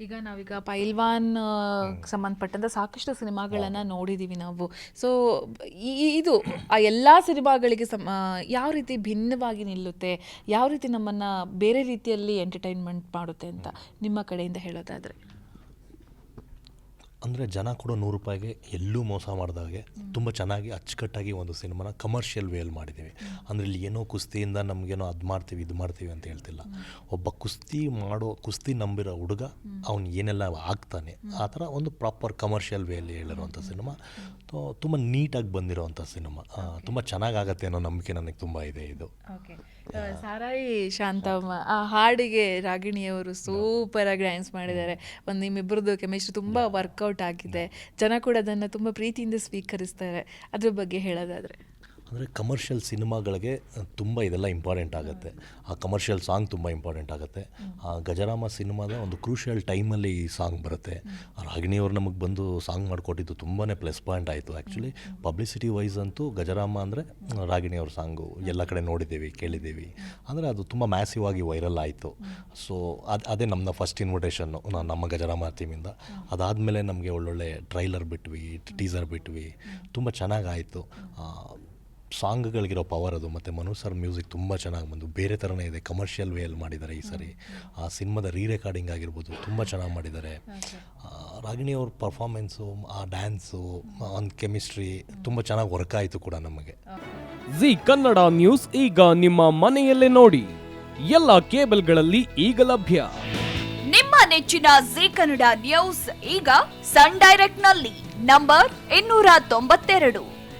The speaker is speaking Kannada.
ಈಗ ನಾವೀಗ ಪೈಲ್ವಾನ್ ಸಂಬಂಧಪಟ್ಟಂತ ಸಾಕಷ್ಟು ಸಿನಿಮಾಗಳನ್ನ ನೋಡಿದೀವಿ ನಾವು. ಸೊ ಇದು ಆ ಎಲ್ಲಾ ಸಿನಿಮಾಗಳಿಗೆ ಸಮ ಯಾವ ರೀತಿ ಭಿನ್ನವಾಗಿ ನಿಲ್ಲುತ್ತೆ ಯಾವ ರೀತಿ ನಮ್ಮನ್ನ ಬೇರೆ ರೀತಿಯಲ್ಲಿ ಎಂಟರ್ಟೈನ್ಮೆಂಟ್ ಮಾಡುತ್ತೆ ಅಂತ ನಿಮ್ಮ ಕಡೆಯಿಂದ ಹೇಳೋದಾದ್ರೆ. ಅಂದರೆ ಜನ ಕೂಡ ನೂರು ರೂಪಾಯಿಗೆ ಎಲ್ಲೂ ಮೋಸ ಮಾಡಿದಾಗೆ ತುಂಬ ಚೆನ್ನಾಗಿ ಅಚ್ಚುಕಟ್ಟಾಗಿ ಒಂದು ಸಿನಿಮಾನ ಕಮರ್ಷಿಯಲ್ ವೇಲ್ ಮಾಡಿದ್ದೀವಿ. ಅಂದರೆ ಇಲ್ಲಿ ಏನೋ ಕುಸ್ತಿಯಿಂದ ನಮಗೇನೋ ಅದು ಮಾಡ್ತೀವಿ ಇದು ಮಾಡ್ತೀವಿ ಅಂತ ಹೇಳ್ತಿಲ್ಲ. ಒಬ್ಬ ಕುಸ್ತಿ ಮಾಡೋ ಕುಸ್ತಿ ನಂಬಿರೋ ಹುಡುಗ ಅವ್ನು ಏನೆಲ್ಲ ಆಗ್ತಾನೆ ಆ ಥರ ಒಂದು ಪ್ರಾಪರ್ ಕಮರ್ಷಿಯಲ್ ವೇಲಿ ಹೇಳಿರುವಂಥ ಸಿನಿಮಾ. ತುಂಬ ನೀಟಾಗಿ ಬಂದಿರೋವಂಥ ಸಿನಿಮಾ. ತುಂಬ ಚೆನ್ನಾಗಾಗತ್ತೆ ಅನ್ನೋ ನಂಬಿಕೆ ನನಗೆ ತುಂಬ ಇದೆ ಇದು. ಓಕೆ ಸಾರಾಯಿ ಶಾಂತಮ್ಮ ಆ ಹಾಡಿಗೆ ರಾಗಿಣಿಯವರು ಸೂಪರ್ ಆಗಿ ಡ್ಯಾನ್ಸ್ ಮಾಡಿದ್ದಾರೆ. ಒಂದು ನಿಮ್ಮಿಬ್ಬರದ್ದು ಕೆಮಿಸ್ಟ್ರಿ ತುಂಬ ವರ್ಕೌಟ್ ಆಗಿದೆ. ಜನ ಕೂಡ ಅದನ್ನು ತುಂಬ ಪ್ರೀತಿಯಿಂದ ಸ್ವೀಕರಿಸ್ತಾರೆ. ಅದ್ರ ಬಗ್ಗೆ ಹೇಳೋದಾದ್ರೆ. ಅಂದರೆ ಕಮರ್ಷಿಯಲ್ ಸಿನಿಮಾಗಳಿಗೆ ತುಂಬ ಇದೆಲ್ಲ ಇಂಪಾರ್ಟೆಂಟ್ ಆಗುತ್ತೆ. ಆ ಕಮರ್ಷಿಯಲ್ ಸಾಂಗ್ ತುಂಬ ಇಂಪಾರ್ಟೆಂಟ್ ಆಗುತ್ತೆ. ಆ ಗಜರಾಮ ಸಿನಿಮಾದ ಒಂದು ಕ್ರೂಷಿಯಲ್ ಟೈಮಲ್ಲಿ ಈ ಸಾಂಗ್ ಬರುತ್ತೆ. ರಾಗಿಣಿಯವ್ರು ನಮಗೆ ಬಂದು ಸಾಂಗ್ ಮಾಡಿಕೊಟ್ಟಿದ್ದು ತುಂಬಾ ಪ್ಲಸ್ ಪಾಯಿಂಟ್ ಆಯಿತು ಆ್ಯಕ್ಚುಲಿ ಪಬ್ಲಿಸಿಟಿ ವೈಸ್ ಅಂತೂ ಗಜರಾಮ ಅಂದರೆ ರಾಗಿಣಿಯವ್ರ ಸಾಂಗು ಎಲ್ಲ ಕಡೆ ನೋಡಿದ್ದೀವಿ, ಕೇಳಿದ್ದೀವಿ. ಅಂದರೆ ಅದು ತುಂಬ ಮ್ಯಾಸಿವ್ ಆಗಿ ವೈರಲ್ ಆಯಿತು. ಸೊ ಅದು, ಅದೇ ನಮ್ಮ ಫಸ್ಟ್ ಇನ್ವಿಟೇಷನ್ನು ನಮ್ಮ ಗಜರಾಮ ಟೀಮಿಂದ ಅದಾದಮೇಲೆ ನಮಗೆ ಒಳ್ಳೊಳ್ಳೆ ಟ್ರೈಲರ್ ಬಿಟ್ವಿ ಟೀಸರ್ ಬಿಟ್ವಿ. ತುಂಬ ಚೆನ್ನಾಗಾಯಿತು ಸಾಂಗ್ಗಳಿಗಿರೋ ಪವರ್ ಅದು ಮತ್ತು ಮನು ಸರ್ ಮ್ಯೂಸಿಕ್ ತುಂಬ ಚೆನ್ನಾಗಿ ಬಂದು ಬೇರೆ ಥರನೇ ಇದೆ ಕಮರ್ಷಿಯಲ್ ವೇಯಲ್ಲಿ ಮಾಡಿದ್ದಾರೆ ಈ ಸರಿ. ಆ ಸಿನಿಮಾದ ರೀ ರೆಕಾರ್ಡಿಂಗ್ ಆಗಿರ್ಬೋದು ತುಂಬ ಚೆನ್ನಾಗಿ ಮಾಡಿದ್ದಾರೆ. ಆ, ರಾಗಿಣಿ ಅವ್ರ ಪರ್ಫಾರ್ಮೆನ್ಸು ಆ ಡ್ಯಾನ್ಸು ಆನ್ ಕೆಮಿಸ್ಟ್ರಿ ತುಂಬ ಚೆನ್ನಾಗಿ ವರ್ಕ್ ಆಯಿತು ಕೂಡ ನಮಗೆ. ಜಿ ಕನ್ನಡ ನ್ಯೂಸ್ ಈಗ ನಿಮ್ಮ ಮನೆಯಲ್ಲೇ ನೋಡಿ. ಎಲ್ಲ ಕೇಬಲ್ಗಳಲ್ಲಿ ಈಗ ಲಭ್ಯ. ನಿಮ್ಮ ನೆಚ್ಚಿನ ಜಿ ಕನ್ನಡ ನ್ಯೂಸ್ ಈಗ ಸನ್ ಡೈರೆಕ್ಟ್ನಲ್ಲಿ ನಂಬರ್ ಇನ್ನೂರ ತೊಂಬತ್ತೆರಡು.